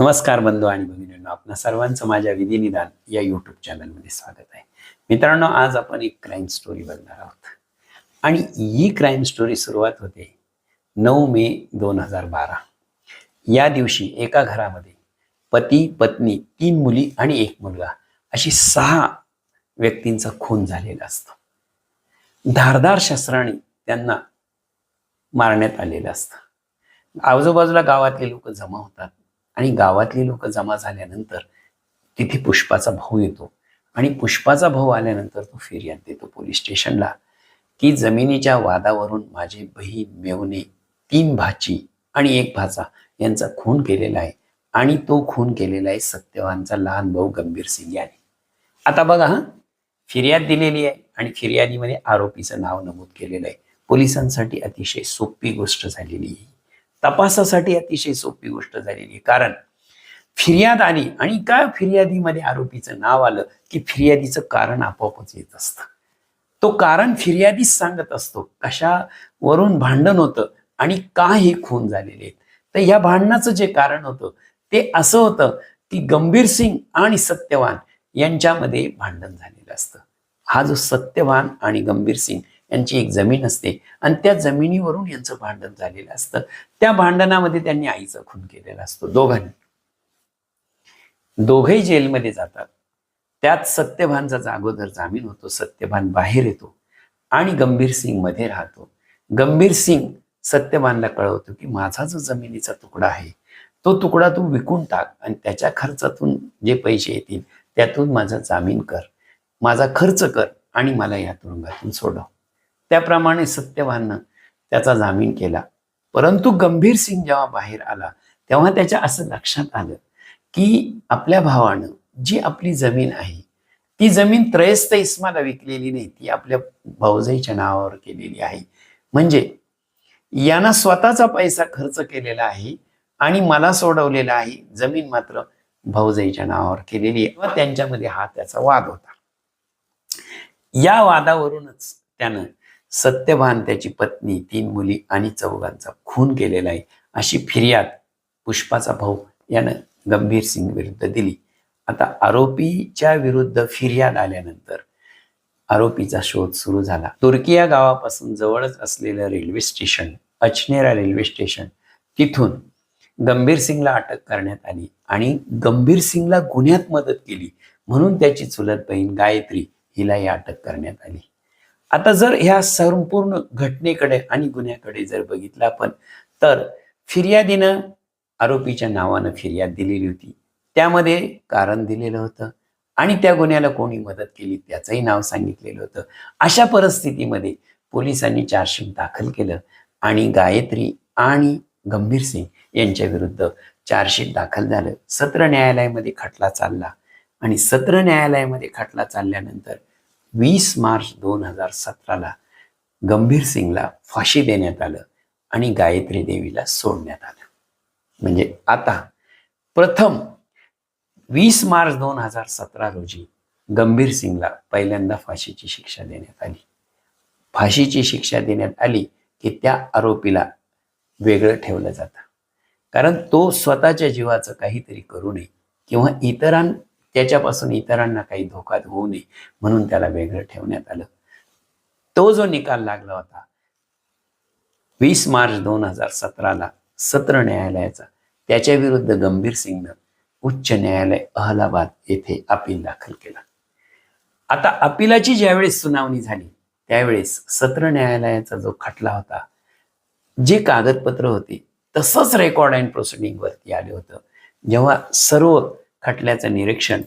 नमस्कार बंधू आणि भगिनींनो आपल्या सर्वांचं माझ्या विधिनिदान या युट्यूब चॅनलमध्ये स्वागत आहे. मित्रांनो आज आपण एक क्राईम स्टोरी बघणार आहोत. आणि ही क्राईम स्टोरी सुरुवात होते नऊ मे दोन हजार बारा. या दिवशी एका घरामध्ये पती पत्नी तीन मुली आणि एक मुलगा अशी सहा व्यक्तींचा खून झालेला असतो. धारदार शस्त्राने त्यांना मारण्यात आलेलं असतं. आजूबाजूला गावातले लोक जमा होतात. आणि गावातली लोक जमा झाल्यानंतर तिथे पुष्पाचा भाऊ येतो. आणि पुष्पाचा भाऊ आल्यानंतर तो फिर्याद देतो पोलीस स्टेशनला की जमिनीच्या वादावरून माझे बहीण मेवणे तीन भाची आणि एक भाचा यांचा खून केलेला आहे आणि तो खून केलेला आहे सत्यवानचा लहान भाऊ गंभीर सिंग याने. आता बघा हा फिर्याद दिलेली आहे आणि फिर्यादीमध्ये आरोपीचं नाव नमूद केलेलं आहे. पोलिसांसाठी अतिशय सोपी गोष्ट झालेली आहे. तपासासाठी अतिशय सोपी गोष्ट झालेली आहे. कारण फिर्याद आली आणि काय फिर्यादीमध्ये आरोपीचं नाव आलं की फिर्यादीचं कारण आपोआपच येत असतं. तो कारण फिर्यादीच सांगत असतो. कशावरून भांडण होतं आणि का हे खून झालेले आहेत. तर या भांडणाचं जे कारण होतं ते असं होतं की गंभीर सिंग आणि सत्यवान यांच्यामध्ये भांडण झालेलं असतं. हा जो सत्यवान आणि गंभीर सिंग यांची एक जमीन असते. आणि त्या जमिनीवरून यांचं भांडण झालेलं असतं. त्या भांडणामध्ये त्यांनी आईचा खून केलेला असतो दोघांनी. दोघही जेलमध्ये जातात. त्यात सत्यभानचा जागोदर जामीन होतो सत्यभान बाहेर येतो आणि गंभीर सिंगमध्ये राहतो. गंभीर सिंग सत्यभानला कळवतो की माझा जो जमिनीचा तुकडा आहे तो तुकडा तू विकून टाक आणि त्याच्या खर्चातून जे पैसे येतील त्यातून माझा जामीन कर. माझा खर्च कर आणि मला या तुरुंगातून सोडव. त्याप्रमाणे सत्यवाननं त्याचा जामीन केला. परंतु गंभीर सिंग जेव्हा बाहेर आला तेव्हा त्याच्या असं लक्षात आलं की आपल्या भावानं जी आपली जमीन आहे ती जमीन त्रयस्थ इस्माला विकलेली नाही ती आपल्या भाऊजाईच्या नावावर केलेली आहे. म्हणजे यांना स्वतःचा पैसा खर्च केलेला आहे आणि मला सोडवलेला आहे जमीन मात्र भाऊजाईच्या नावावर केलेली आहे व त्यांच्यामध्ये हा त्याचा वाद होता. या वादावरूनच त्यानं सत्यभान त्याची पत्नी तीन मुली आणि चौघांचा खून केलेला आहे. अशी फिर्याद पुष्पाचा भाऊ यानं गंभीर सिंग विरुद्ध दिली. आता आरोपीच्या विरुद्ध फिर्याद आल्यानंतर आरोपीचा शोध सुरू झाला. तुर्की या गावापासून जवळच असलेलं railway station Achhnera railway station तिथून गंभीर सिंगला अटक करण्यात आली आणि गंभीर सिंगला गुन्ह्यात मदत केली म्हणून त्याची चुलत बहीण गायत्री हिलाही अटक करण्यात आली. आता जर ह्या संपूर्ण घटनेकडे आणि गुन्ह्याकडे जर बघितलं आपण तर फिर्यादीनं आरोपीच्या नावानं फिर्याद दिलेली होती. त्यामध्ये कारण दिलेलं होतं आणि त्या गुन्ह्याला कोणी मदत केली त्याचंही नाव सांगितलेलं होतं. अशा परिस्थितीमध्ये पोलिसांनी चार्जशीट दाखल केलं आणि गायत्री आणि गंभीर सिंग यांच्या विरुद्ध चार्जशीट दाखल झालं. सत्र न्यायालयामध्ये खटला चालला आणि सत्र न्यायालयामध्ये खटला चालल्यानंतर वीस मार्च दोन हजार सतराला गंभीर सिंगला फाशी देण्यात आलं आणि गायत्री देवीला सोडण्यात आलं. म्हणजे आता प्रथम वीस मार्च दोन हजार सतरा रोजी गंभीर सिंगला पहिल्यांदा फाशीची शिक्षा देण्यात आली. फाशीची शिक्षा देण्यात आली की त्या आरोपीला वेगळं ठेवलं जातं. कारण तो स्वतःच्या जीवाचं काहीतरी करू नये किंवा इतरां त्याच्यापासून इतरांना काही धोका होऊ नये म्हणून त्याला वेगळं ठेवण्यात आलं. तो जो निकाल लागला होता वीस मार्च दोन हजार सतराला सत्र न्यायालयाचा त्याच्या विरुद्ध गंभीर सिंगनं उच्च न्यायालय अहलाबाद येथे अपील दाखल केला. आता अपिलाची ज्यावेळेस सुनावणी झाली त्यावेळेस सत्र न्यायालयाचा जो खटला होता जे कागदपत्र होते तसंच रेकॉर्ड अँड प्रोसिडिंग वरती आले होतं. जेव्हा सर्व खटल्याचं निरीक्षण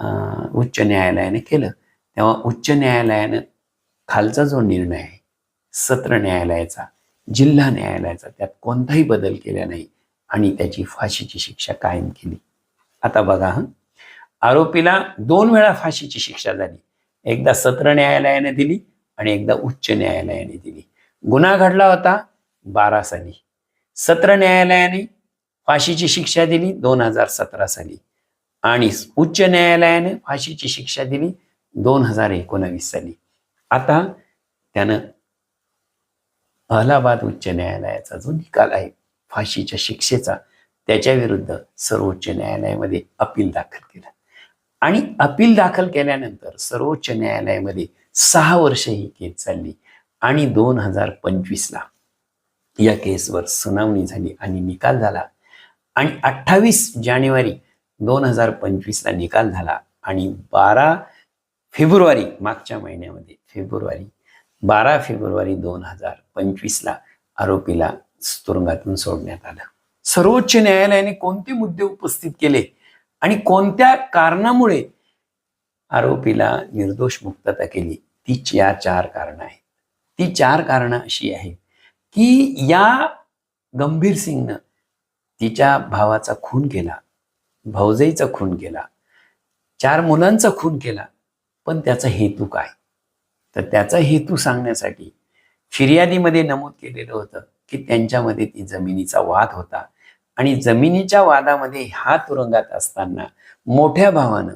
अं, उच्च न्यायालयाने केलं. तेव्हा उच्च न्यायालयानं खालचा जो निर्णय आहे सत्र न्यायालयाचा जिल्हा न्यायालयाचा त्यात कोणताही बदल केला नाही आणि त्याची फाशीची शिक्षा कायम केली. आता बघा हं. आरोपीला दोन वेळा फाशीची शिक्षा झाली. एकदा सत्र न्यायालयाने दिली आणि एकदा उच्च न्यायालयाने दिली. गुन्हा घडला होता बारा साली सत्र न्यायालयाने फाशीची शिक्षा दिली दोन हजार सतरा साली आणि उच्च न्यायालयाने फाशीची शिक्षा दिली दोन हजार एकोणावीस साली. आता त्यानं अलाहाबाद उच्च न्यायालयाचा जो निकाल आहे फाशीच्या शिक्षेचा त्याच्या विरुद्ध सर्वोच्च न्यायालयामध्ये अपील दाखल केलं. आणि अपील दाखल केल्यानंतर सर्वोच्च न्यायालयामध्ये सहा वर्ष ही केस चालली आणि दोन हजार पंचवीसला या केसवर सुनावणी झाली आणि निकाल झाला. आणि अठ्ठावीस जानेवारी दोन हजार पंचवीसला निकाल झाला आणि बारा फेब्रुवारी मागच्या महिन्यामध्ये फेब्रुवारी बारा फेब्रुवारी दोन हजार पंचवीसला आरोपीला तुरुंगातून सोडण्यात आलं. सर्वोच्च न्यायालयाने कोणते मुद्दे उपस्थित केले आणि कोणत्या कारणामुळे आरोपीला निर्दोष मुक्तता केली? ती या चार कारण आहेत. ती चार कारणं अशी आहेत की या गंभीर सिंगनं तिच्या भावाचा खून केला. भाऊजाईचा खून केला. चार मुलांचा खून केला. पण त्याचा हेतू काय? तर त्याचा हेतू सांगण्यासाठी फिर्यादीमध्ये नमूद केलेलं होतं की त्यांच्यामध्ये ती जमिनीचा वाद होता. आणि जमिनीच्या वादामध्ये हा तुरुंगात असताना मोठ्या भावानं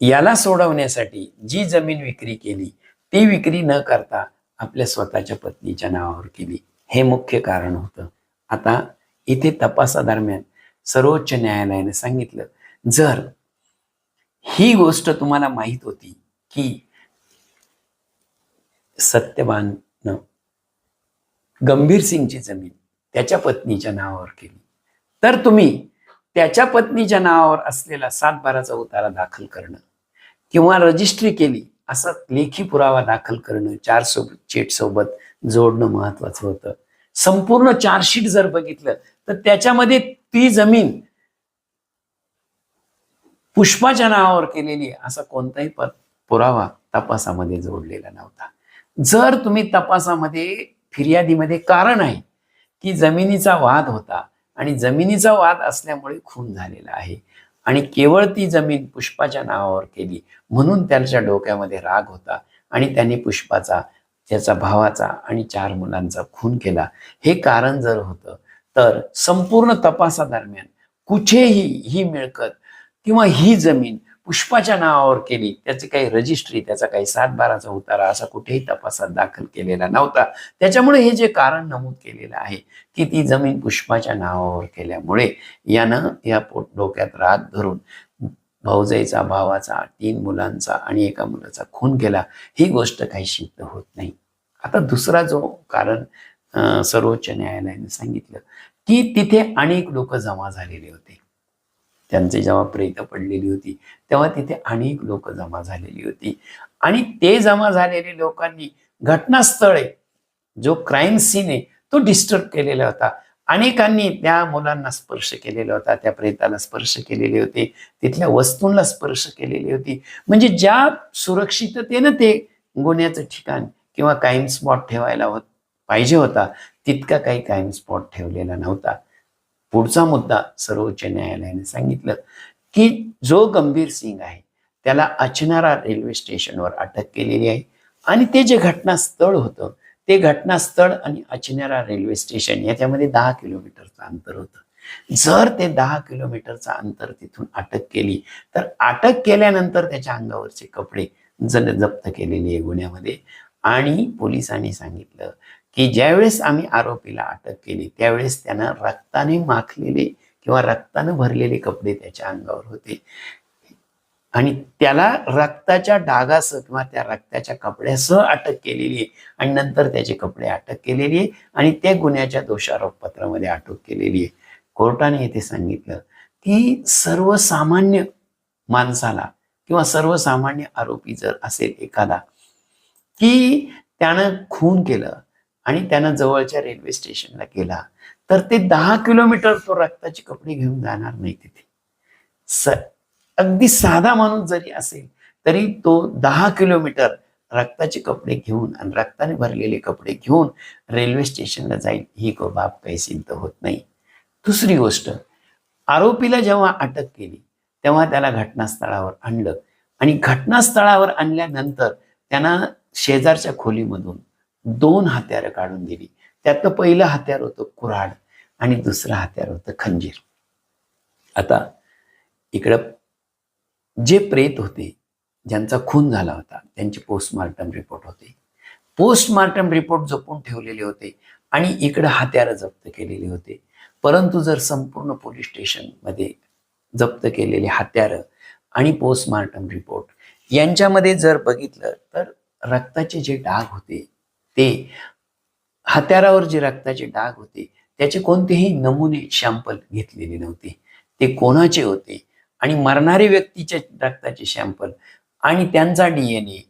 याला सोडवण्यासाठी जी जमीन विक्री केली ती विक्री न करता आपल्या स्वतःच्या पत्नीच्या नावावर केली. हे मुख्य कारण होतं. आता इथे तपासादरम्यान सर्वोच्च न्यायालयाने सांगितलं. जर ही गोष्ट तुम्हाला माहीत होती की सत्यवान गंभीर सिंगची जमीन त्याच्या पत्नीच्या नावावर केली तर तुम्ही त्याच्या पत्नीच्या नावावर असलेला सातबाराचा उतारा दाखल करणं किंवा रजिस्ट्री केली असा लेखी पुरावा दाखल करणं चार सोबत चेट सोबत जोडणं महत्वाचं होतं. संपूर्ण चार्जशीट जर बघितलं तर त्याच्यामध्ये ती जमीन पुष्पाच्या नावावर केलेली असा कोणताही पुरावा तपासामध्ये जोडलेला नव्हता. जर तुम्ही तपासामध्ये फिर्यादीमध्ये कारण आहे की जमिनीचा वाद होता आणि जमिनीचा वाद असल्यामुळे खून झालेला आहे आणि केवळ ती जमीन पुष्पाच्या नावावर केली म्हणून त्याच्या डोक्यामध्ये राग होता आणि त्यांनी पुष्पाचा त्याचा भावाचा आणि चार मुलांचा खून केला हे कारण जर होतं तर संपूर्ण तपासादरम्यान कुठेही ही मिळकत किंवा ही जमीन पुष्पाच्या नावावर केली त्याची काही रजिस्ट्री त्याचा काही सातबाराचा उतारा असा कुठेही तपासात दाखल केलेला नव्हता. त्याच्यामुळे हे जे कारण नमूद केलेलं आहे की ती जमीन पुष्पाच्या नावावर केल्यामुळे यानं या पोट डोक्यात रात धरून भाऊजाईचा भावाचा तीन मुलांचा आणि एका मुलाचा खून केला ही गोष्ट काही सिद्ध होत नाही. आता दुसरा जो कारण सर्वोच्च न्यायालयाने सांगितलं. की तिथे अनेक लोक जमा झालेले होते. त्यांचे जेव्हा प्रेत पडलेली होती तेव्हा तिथे अनेक लोक जमा झालेली होती. आणि ते जमा झालेले लोकांनी घटनास्थळ जो क्राईम सीन आहे तो डिस्टर्ब केलेला होता. अनेकांनी त्या मुलांना स्पर्श केलेला होता त्या प्रेताला स्पर्श केलेले होते तिथल्या वस्तूंना स्पर्श केलेली होती. म्हणजे ज्या सुरक्षिततेनं ते गुन्ह्याचं ठिकाण किंवा कायम स्पॉट ठेवायला होत पाहिजे होता तितका काही कायम स्पॉट ठेवलेला नव्हता. पुढचा मुद्दा सर्वोच्च न्यायालयाने सांगितलं की जो गंभीर सिंग आहे त्याला अचनारा रेल्वे स्टेशनवर अटक केलेली आहे आणि ते जे घटनास्थळ होतं ते घटनास्थळ आणि अचनारा रेल्वे स्टेशन याच्यामध्ये दहा किलोमीटरचं अंतर होतं. जर ते दहा किलोमीटरचं अंतर तिथून अटक केली तर अटक केल्यानंतर त्याच्या अंगावरचे कपडे जण जप्त केलेले आहे गुन्ह्यामध्ये. आणि पोलिसांनी सांगितलं की ज्यावेळेस आम्ही आरोपीला अटक केली त्यावेळेस त्यानं रक्ताने माखलेले किंवा रक्तानं भरलेले कपडे त्याच्या अंगावर होते. आणि त्याला रक्ताच्या डागासह किंवा त्या रक्ताच्या कपड्यासह अटक केलेली आहे. आणि नंतर त्याचे कपडे अटक केलेली आहे आणि त्या गुन्ह्याच्या दोषारोप पत्रामध्ये अटक केलेली आहे. कोर्टाने येथे सांगितलं की सर्वसामान्य माणसाला किंवा सर्वसामान्य आरोपी जर असेल एखादा की त्यानं खून केलं आणि त्यानं जवळच्या रेल्वे स्टेशनला गेला तर ते दहा किलोमीटर तो रक्ताचे कपडे घेऊन जाणार नाही तिथे. स अगदी साधा माणूस जरी असेल तरी तो दहा किलोमीटर रक्ताचे कपडे घेऊन आणि रक्ताने भरलेले कपडे घेऊन रेल्वे स्टेशनला जाईल ही को बाब काही सिद्ध होत नाही. दुसरी गोष्ट आरोपीला जेव्हा अटक केली तेव्हा त्याला घटनास्थळावर आणलं. आणि घटनास्थळावर आणल्यानंतर त्यांना शेजारच्या खोलीमधून दोन हत्यारं काढून दिली. त्यातलं पहिलं हत्यार होतं कुऱ्हाड आणि दुसरं हत्यार होतं खंजीर. आता इकडं जे प्रेत होते ज्यांचा खून झाला होता त्यांचे पोस्टमार्टम रिपोर्ट होते. पोस्टमार्टम रिपोर्ट जपून ठेवलेले होते आणि इकडं हत्यारं जप्त केलेले होते. परंतु जर संपूर्ण पोलीस स्टेशनमध्ये जप्त केलेले हत्यारं आणि पोस्टमार्टम रिपोर्ट यांच्यामध्ये जर बघितलं तर रक्ताचे जे डाग होते ते हत्यारावर जे रक्ताचे डाग होते त्याचे कोणतेही नमुने शॅम्पल घेतलेले नव्हते. ते कोणाचे होते? आणि मरणारे व्यक्तीचे रक्ताचे शॅम्पल आणि त्यांचा डीएनए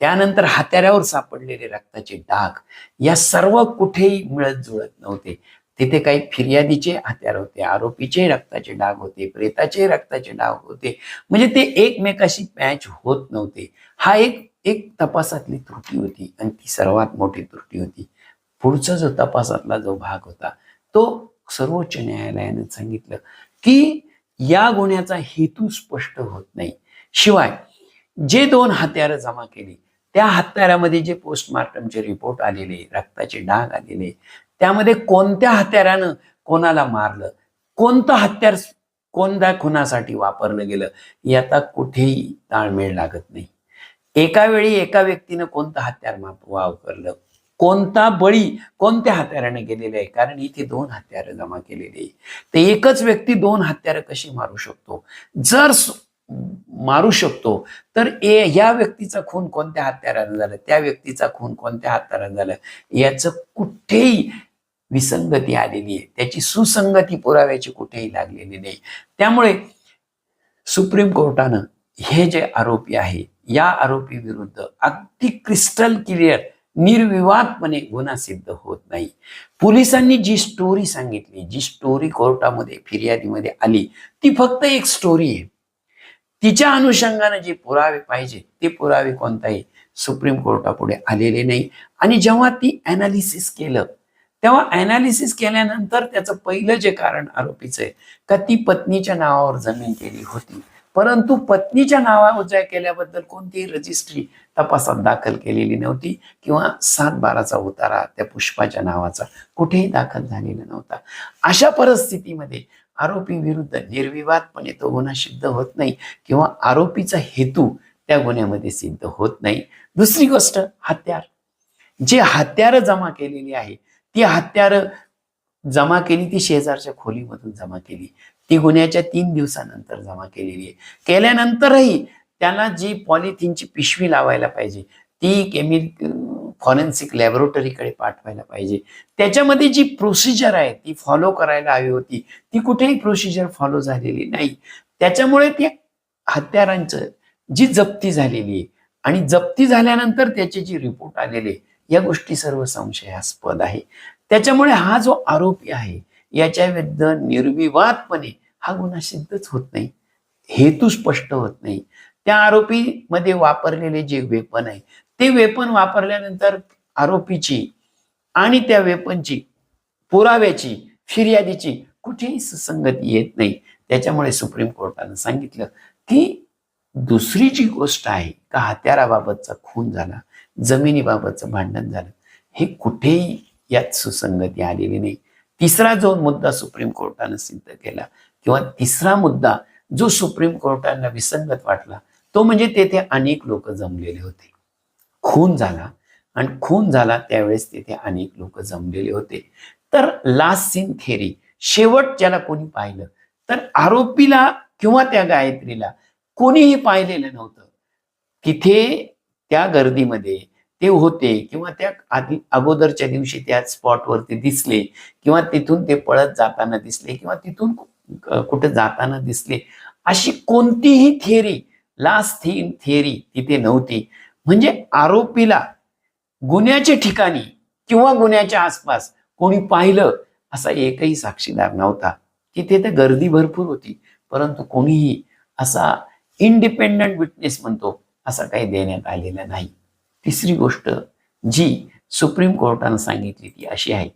त्यानंतर हत्यारावर सापडलेले रक्ताचे डाग या सर्व कुठेही मिळत जुळत नव्हते. तिथे काही फिर्यादीचे हत्यार होते आरोपीचे रक्ताचे डाग होते प्रेताचे रक्ताचे डाग होते. म्हणजे ते एकमेकाशी मॅच होत नव्हते. हा एक एक तपासातली त्रुटी होती आणि ती सर्वात मोठी त्रुटी होती. पुढचा जो तपासातला जो भाग होता तो सर्वोच्च न्यायालयाने सांगितलं की या गुन्ह्याचा हेतू स्पष्ट होत नाही. शिवाय जे दोन हत्यारं जमा केली त्या हत्यारामध्ये जे पोस्टमार्टमचे रिपोर्ट आलेले रक्ताचे डाग आलेले त्यामध्ये कोणत्या हत्यारानं कोणाला मारलं कोणतं हत्यार कोणत्या खुनासाठी वापरलं गेलं याचा कुठेही ताळमेळ लागत नाही. एका वेळी एका व्यक्तीनं कोणतं हत्यार वाव करलं कोणता बळी कोणत्या हत्याराने गेलेला आहे? कारण इथे दोन हत्यारं जमा केलेली आहे ते एकच व्यक्ती दोन हत्यारं कशी मारू शकतो? जर मारू शकतो तर ए या व्यक्तीचा खून कोणत्या हत्यारानं झाला? त्या व्यक्तीचा खून कोणत्या हत्यारानं झालं? याचं कुठेही विसंगती आलेली आहे. त्याची सुसंगती पुराव्याची कुठेही लागलेली नाही. त्यामुळे सुप्रीम कोर्टानं हे जे आरोपी आहे या आरोपी विरुद्ध अगदी क्रिस्टल क्लिअर निर्विवादपणे गुन्हा सिद्ध होत नाही. पोलिसांनी जी स्टोरी सांगितली जी स्टोरी कोर्टामध्ये फिर्यादीमध्ये आली ती फक्त एक स्टोरी आहे. तिच्या अनुषंगाने जे पुरावे पाहिजे ते पुरावे कोणताही सुप्रीम कोर्टापुढे आलेले नाही. आणि जेव्हा ती अनालिसिस केलं तेव्हा अनालिसिस केल्यानंतर त्याचं पहिलं जे कारण आरोपीचं आहे का ती पत्नीच्या नावावर जमीन केली होती. परंतु पत्नीच्या नावावर ज्या केल्याबद्दल कोणतीही रजिस्ट्री तपासात दाखल केलेली नव्हती किंवा सात बाराचा उतारा त्या पुष्पाच्या नावाचा कुठेही दाखल झालेला नव्हता. अशा परिस्थितीमध्ये आरोपी विरुद्ध निर्विवादपणे तो गुन्हा सिद्ध होत नाही किंवा आरोपीचा हेतू त्या गुन्ह्यामध्ये सिद्ध होत नाही. दुसरी गोष्ट हत्यार. जे हत्यारं जमा केलेली आहे ती हत्यारं जमा केली ती शेजारच्या खोलीमधून जमा केली. ती गुन्ह्याच्या तीन दिवसानंतर जमा केलेली आहे. केल्यानंतरही त्याला जी पॉलिथिनची पिशवी लावायला पाहिजे ती केमि फॉरेन्सिक लॅबोरेटरीकडे पाठवायला पाहिजे. त्याच्यामध्ये जी प्रोसिजर आहे ती फॉलो करायला हवी होती. ती कुठेही प्रोसिजर फॉलो झालेली नाही. त्याच्यामुळे त्या हत्यारांचं जी जप्ती झालेली आहे आणि जप्ती झाल्यानंतर त्याचे जी रिपोर्ट आलेले या गोष्टी सर्व संशयास्पद आहे. त्याच्यामुळे हा जो आरोपी आहे याच्या विरुद्ध निर्विवादपणे हा गुन्हा सिद्धच होत नाही. हेतू स्पष्ट होत नाही. त्या आरोपीमध्ये वापरलेले जे वेपन आहे ते वेपन वापरल्यानंतर आरोपीची आणि त्या वेपनची पुराव्याची फिर्यादीची कुठेही सुसंगती येत नाही. त्याच्यामुळे सुप्रीम कोर्टानं सांगितलं की दुसरी जी गोष्ट आहे का हत्याराबाबतचा खून झाला जमिनीबाबतचं भांडण झालं हे कुठेही यात सुसंगती आलेली नाही. तिसरा जो मुद्दा सुप्रीम कोर्टानं सिद्ध केला किंवा तिसरा मुद्दा जो सुप्रीम कोर्टाला विसंगत वाटला तो म्हणजे तेथे अनेक लोक जमलेले होते. खून झाला आणि खून झाला त्यावेळेस तेथे अनेक लोक जमलेले होते. तर लास्ट सीन थेरी शेवट ज्याला कोणी पाहिलं तर आरोपीला किंवा त्या गायत्रीला कोणीही पाहिलेलं नव्हतं. तिथे त्या गर्दीमध्ये ते होते किंवा त्या आधी अगोदरच्या दिवशी त्या स्पॉटवरती दिसले किंवा तिथून ते पळत जाताना दिसले किंवा तिथून कुठे जाताना दिसले अशी कोणतीही थिअरी लास्ट थी थिअरी तिथे नव्हती. म्हणजे आरोपीला गुन्ह्याच्या ठिकाणी किंवा गुन्ह्याच्या आसपास कोणी पाहिलं असा एकही साक्षीदार नव्हता. तिथे तर गर्दी भरपूर होती परंतु कोणीही असा इंडिपेंडंट विटनेस म्हणतो असा काही देण्यात आलेला नाही. तिसरी गोष्ट जी सुप्रीम कोर्टानं सांगितली ती अशी आहे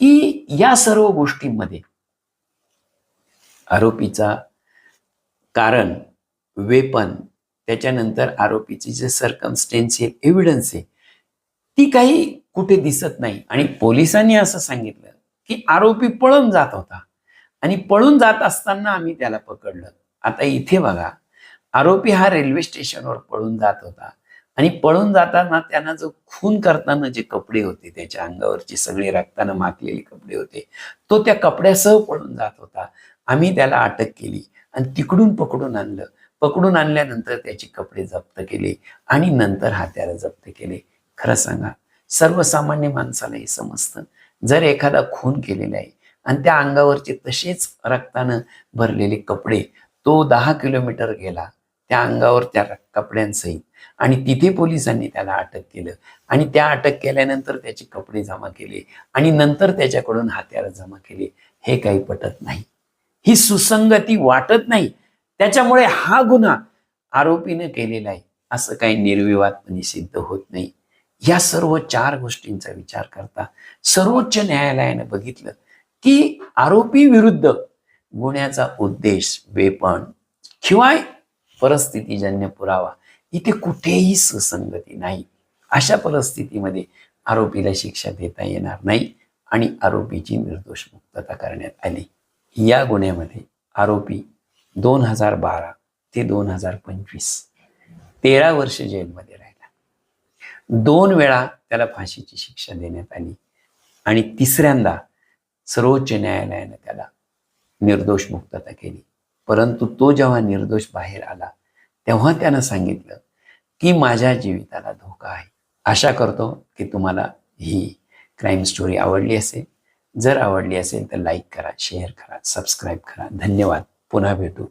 की या सर्व गोष्टींमध्ये आरोपीचा कारण वेपन त्याच्यानंतर आरोपीची जे सर्कमस्टेन्शियल एव्हिडन्स आहे ती काही कुठे दिसत नाही. आणि पोलिसांनी असं सांगितलं की आरोपी पळून जात होता. आणि पळून जात असताना आम्ही त्याला पकडलं. आता इथे बघा आरोपी हा रेल्वे स्टेशनवर पळून जात होता. आणि पळून जाताना त्यांना जो खून करताना जे कपडे होते त्याच्या अंगावरची सगळी रक्तानं माखलेले कपडे होते तो त्या कपड्यासह पळून जात होता. आम्ही त्याला अटक केली आणि तिकडून पकडून आणलं. पकडून आणल्यानंतर त्याचे कपडे जप्त केले आणि नंतर हात्याला जप्त केले. खरं सांगा सर्वसामान्य माणसाला हे समजतं. जर एखादा खून केलेला आहे आणि त्या अंगावरचे तसेच रक्तानं भरलेले कपडे तो दहा किलोमीटर गेला त्या अंगावर त्या कपड्यांसहित आणि तिथे पोलिसांनी त्याला अटक केलं. आणि त्या अटक केल्यानंतर त्याचे कपडे जमा केले. आणि नंतर त्याच्याकडून हात्याला जमा केले. हे काही पटत नाही. ही सुसंगती वाटत नाही. त्याच्यामुळे हा गुन्हा आरोपीनं केलेला आहे. असं काही निर्विवादपणे सिद्ध होत नाही. या सर्व चार गोष्टींचा विचार करता सर्वोच्च न्यायालयानं बघितलं की आरोपी विरुद्ध गुन्ह्याचा उद्देश वेपण किंवा परिस्थितीजन्य पुरावा. इथे कुठेही सुसंगती नाही. अशा परिस्थितीमध्ये आरोपीला शिक्षा देता येणार नाही आणि आरोपीची निर्दोष मुक्तता करण्यात आली. या गुन्ह्यामध्ये आरोपी दोन हजार बारा ते दोन हजार पंचवीस तेरा वर्ष जेलमध्ये राहिला. दोन वेळा त्याला फाशीची शिक्षा देण्यात आली आणि तिसऱ्यांदा सर्वोच्च न्यायालयानं त्याला निर्दोष मुक्तता केली. परंतु तो जेव्हा निर्दोष बाहेर आला तेव्हा त्यानं सांगितलं की माझ्या जीविताला धोका आहे. आशा करतो की तुम्हाला ही क्राईम स्टोरी आवडली असेल. जर आवडली असेल तर लाईक करा शेअर करा सबस्क्राईब करा. धन्यवाद. पुन्हा भेटू.